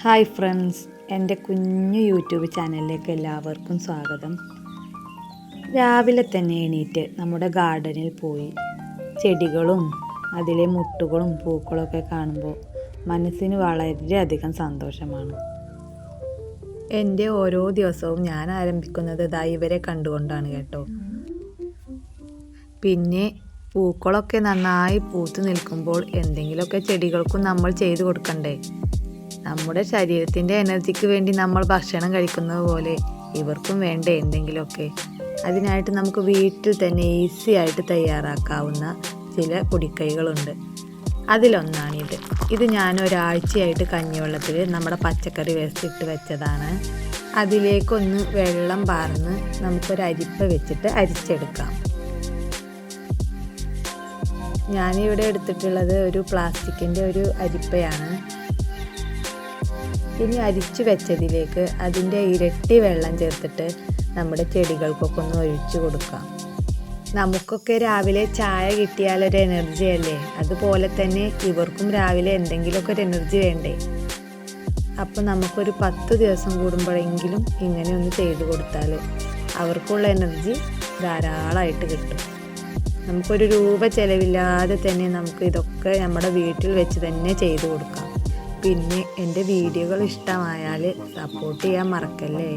Hi friends എന്റെ കുഞ്ഞു YouTube ചാനലിലേക്ക് എല്ലാവർക്കും സ്വാഗതം. രാവിലെ തന്നെ എണീറ്റ് നമ്മുടെ ഗാർഡനിൽ പോയി. ചെടികളും അതിലെ മുട്ടുകളും പൂക്കളൊക്കെ കാണുമ്പോൾ മനസ്സിന് വളരെയധികം സന്തോഷമാണ്. എന്റെ ഓരോ ദിവസവും ഞാൻ ആരംഭിക്കുന്നത് ഇതാ ഇവരെ കണ്ടുകൊണ്ടാണ് കേട്ടോ. പിന്നെ പൂക്കളൊക്കെ നന്നായി പൂത്തു നിൽക്കുമ്പോൾ എന്തെങ്കിലുമൊക്കെ ചെടികൾക്കും നമ്മൾ ചെയ്തു കൊടുക്കണ്ടേ? നമ്മുടെ ശരീരത്തിന്റെ എനർജിക്ക് വേണ്ടി നമ്മൾ ഭക്ഷണം കഴിക്കുന്നത് പോലെ ഇവർക്കും വേണ്ട എന്തെങ്കിലുമൊക്കെ. അതിനായിട്ട് നമുക്ക് വീട്ടിൽ തന്നെ ഈസി ആയിട്ട് തയ്യാറാക്കാവുന്ന ചില പൊടിക്കൈകളുണ്ട്. അതിലൊന്നാണിത്. ഇത് ഞാൻ ഒരാഴ്ചയായിട്ട് കഞ്ഞിവെള്ളത്തിൽ നമ്മുടെ പച്ചക്കറി വേസ്റ്റ് ഇട്ട് വെച്ചതാണ്. അതിലേക്കൊന്ന് വെള്ളം പാർന്ന് നമുക്കൊരു അരിപ്പ വെച്ചിട്ട് അരിച്ചെടുക്കാം. ഞാനിവിടെ എടുത്തിട്ടുള്ളത് ഒരു പ്ലാസ്റ്റിക്കിന്റെ ഒരു അരിപ്പയാണ്. ഇനി അരിച്ചു വെച്ചതിലേക്ക് അതിന്റെ ഇരട്ടി വെള്ളം ചേർത്തിട്ട് നമ്മുടെ ചെടികൾക്കൊക്കെ ഒന്ന് ഒഴിച്ചു കൊടുക്കാം. നമുക്കൊക്കെ രാവിലെ ചായ കിട്ടിയാൽ ഒരു എനർജി അല്ലേ? അതുപോലെ തന്നെ ഇവർക്കും രാവിലെ എന്തെങ്കിലുമൊക്കെ ഒരു എനർജി വേണ്ടേ? അപ്പോൾ നമുക്കൊരു പത്ത് ദിവസം കൂടുമ്പോഴെങ്കിലും ഇങ്ങനെ ഒന്ന് ചെയ്തു കൊടുത്താൽ അവർക്കുള്ള എനർജി ധാരാളമായിട്ട് കിട്ടും. നമുക്കൊരു രൂപ ചിലവില്ലാതെ തന്നെ നമുക്ക് ഇതൊക്കെ നമ്മുടെ വീട്ടിൽ വെച്ച് തന്നെ ചെയ്തു കൊടുക്കാം. പിന്നെ എന്റെ വീഡിയോകൾ ഇഷ്ടമായാൽ സപ്പോർട്ട് ചെയ്യാൻ മറക്കല്ലേ?